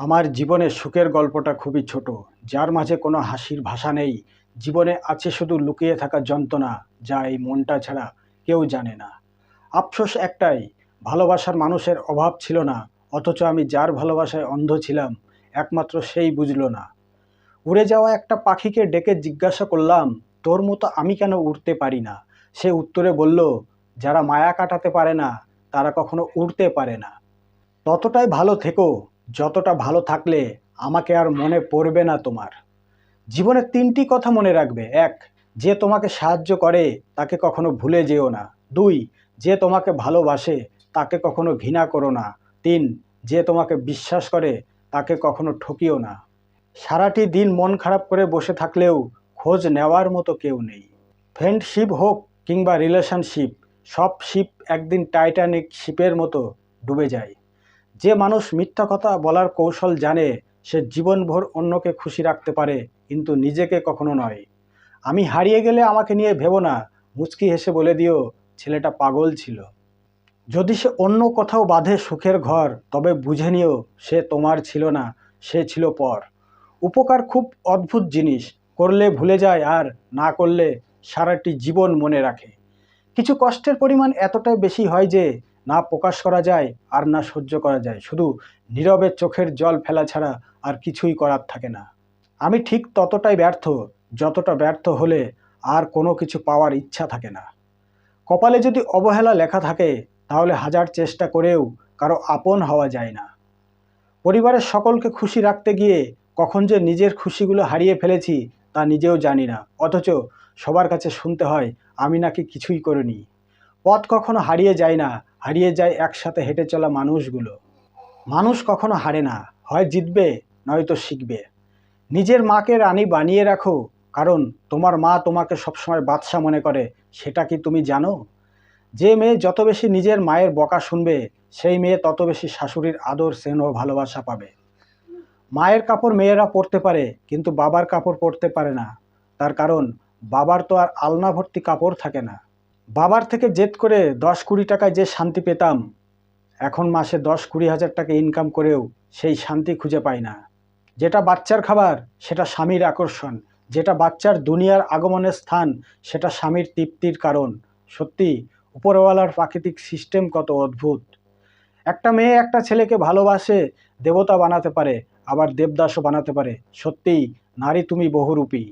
আমার জীবনের সুখের গল্পটা খুবই ছোট, যার মাঝে কোনো হাসির ভাষা নেই। জীবনে আছে শুধু লুকিয়ে থাকা যন্ত্রণা, যা এই মনটা ছাড়া কেউ জানে না। আফসোস একটাই, ভালোবাসার মানুষের অভাব ছিল না, অথচ আমি যার ভালোবাসায় অন্ধ ছিলাম, একমাত্র সেই বুঝলো না। উড়ে যাওয়া একটা পাখিকে ডেকে জিজ্ঞাসা করলাম, তোর মতো আমি কেন উড়তে পারি না? সে উত্তরে বলল, যারা মায়া কাটাতে পারে না, তারা কখনো উড়তে পারে না। ততটাই ভালো থেকো যতটা ভালো থাকলে আমাকে আর মনে পড়বে না তোমার। জীবনে তিনটি কথা মনে রাখবে। এক, যে তোমাকে সাহায্য করে, তাকে কখনো ভুলে যেও না। দুই, যে তোমাকে ভালোবাসে, তাকে কখনো ঘৃণা করো না। তিন, যে তোমাকে বিশ্বাস করে, তাকে কখনো ঠকিও না। সারাটি দিন মন খারাপ করে বসে থাকলেও খোঁজ নেওয়ার মতো কেউ নেই। ফ্রেন্ডশিপ হোক কিংবা রিলেশনশিপ, সব শিপ একদিন টাইটানিক শিপের মতো ডুবে যায়। যে মানুষ মিথ্যা কথা বলার কৌশল জানে, সে জীবনভর অন্যকে খুশি রাখতে পারে, কিন্তু নিজেকে কখনো নয়। আমি হারিয়ে গেলে আমাকে নিয়ে ভেবো না, মুচকি হেসে বলে দিও, ছেলেটা পাগল ছিল। যদি সে অন্য কোথাও বাঁধে সুখের ঘর, তবে বুঝে নিও, সে তোমার ছিল না, সে ছিল পর। উপকার খুব অদ্ভুত জিনিস, করলে ভুলে যায় আর না করলে সারাটি জীবন মনে রাখে। কিছু কষ্টের পরিমাণ এতটাই বেশি হয় যে না প্রকাশ করা যায় আর না সহ্য করা যায়। শুধু নীরবে চোখের জল ফেলা ছাড়া আর কিছুই করার থাকে না। আমি ঠিক ততটাই ব্যর্থ, যতটা ব্যর্থ হলে আর কোনো কিছু পাওয়ার ইচ্ছা থাকে না। কপালে যদি অবহেলা লেখা থাকে, তাহলে হাজার চেষ্টা করেও কারও আপন হওয়া যায় না। পরিবারের সকলকে খুশি রাখতে গিয়ে কখন যে নিজের খুশিগুলো হারিয়ে ফেলেছি তা নিজেও জানি না। অথচ সবার কাছে শুনতে হয়, আমি নাকি কিছুই করিনি। পথ কখনো হারিয়ে যায় না হারিয়ে যায় একসাথে হেঁটে চলা মানুষগুলো। মানুষ কখনো হারে না, হয় জিতবে, নয়তো শিখবে। নিজের মাকে রানী বানিয়ে রাখো, কারণ তোমার মা তোমাকে সবসময় বাদশা মনে করে, সেটা কি তুমি জানো? যে মেয়ে যত বেশি নিজের মায়ের বকা শুনবে, সেই মেয়ে তত বেশি শাশুড়ির আদর, স্নেহ, ভালোবাসা পাবে। মায়ের কাপড় মেয়েরা পরতে পারে, কিন্তু বাবার কাপড় পরতে পারে না। তার কারণ, বাবার তো আর আলনা ভর্তি কাপড় থাকে না। বাবার থেকে জেদ করে দশ কুড়ি টাকায় যে শান্তি পেতাম, এখন মাসে দশ কুড়ি হাজার টাকা ইনকাম করেও সেই শান্তি খুঁজে পাই না। যেটা বাচ্চার খাবার, সেটা স্বামীর আকর্ষণ। যেটা বাচ্চার দুনিয়ার আগমনের স্থান, সেটা স্বামীর তৃপ্তির কারণ। সত্যি, উপরওয়ালার প্রাকৃতিক সিস্টেম কত অদ্ভুত। একটা মেয়ে একটা ছেলেকে ভালোবাসে, দেবতা বানাতে পারে, আবার দেবদাসও বানাতে পারে। সত্যিই, নারী তুমি বহুরূপী।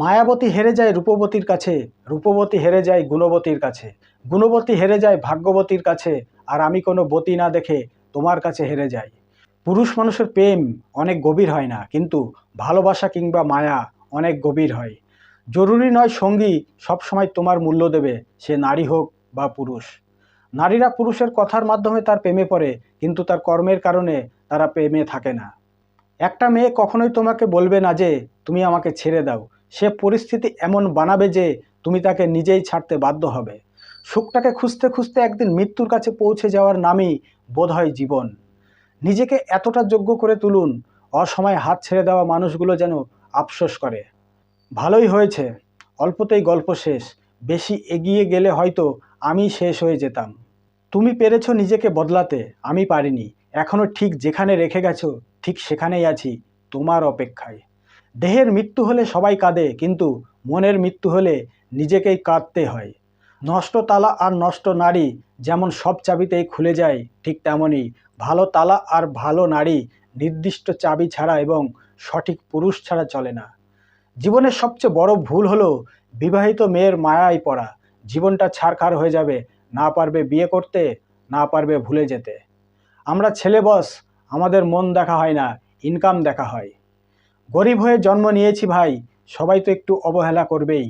মায়াবতী হেরে যায় রূপবতীর কাছে, রূপবতী হেরে যায় গুণবতীর কাছে। গুণবতী হেরে যায় ভাগ্যবতীর কাছে, আর আমি কোনো বতী না দেখে তোমার কাছে হেরে যাই। পুরুষ মানুষের প্রেম অনেক গভীর হয় না, কিন্তু ভালোবাসা কিংবা মায়া অনেক গভীর হয়। জরুরি নয় সঙ্গী সবসময় তোমার মূল্য দেবে, সে নারী হোক বা পুরুষ। নারীরা পুরুষের কথার মাধ্যমে তার প্রেমে পড়ে, কিন্তু তার কর্মের কারণে তারা প্রেমে থাকে না। একটা মেয়ে কখনোই তোমাকে বলবে না যে, তুমি আমাকে ছেড়ে দাও। সে পরিস্থিতি এমন বানাবে যে তুমি তাকে নিজেই ছাড়তে বাধ্য হবে। সুখটাকে খুঁজতে খুঁজতে একদিন মৃত্যুর কাছে পৌঁছে যাওয়ার নামই বোধ হয় জীবন। নিজেকে এতটা যোগ্য করে তুলুন, অসময়ে হাত ছেড়ে দেওয়া মানুষগুলো যেন আফসোস করে। ভালোই হয়েছে, অল্পতেই গল্প শেষ, বেশি এগিয়ে গেলে হয়তো আমি শেষ হয়ে যেতাম। তুমি পেরেছ নিজেকে বদলাতে, আমি পারিনি এখনও ঠিক যেখানে রেখে গেছো, ঠিক সেখানেই আছি, তোমার অপেক্ষায়। দেহের মৃত্যু হলে সবাই কাঁদে, কিন্তু মনের মৃত্যু হলে নিজেকেই কাঁদতে হয়। নষ্ট তালা আর নষ্ট নারী যেমন সব চাবিতেই খুলে যায়, ঠিক তেমনই ভালো তালা আর ভালো নারী নির্দিষ্ট চাবি ছাড়া এবং সঠিক পুরুষ ছাড়া চলে না। জীবনের সবচেয়ে বড় ভুল হলো বিবাহিত মেয়ের মায়ায় পড়া। জীবনটা ছাড়খাড় হয়ে যাবে, না পারবে বিয়ে করতে, না পারবে ভুলে যেতে। আমরা ছেলে বস, আমাদের মন দেখা হয় না ইনকাম দেখা হয়। গরিব হয়ে জন্ম নিয়েছি ভাই সবাই তো একটু অবহেলা করবেই।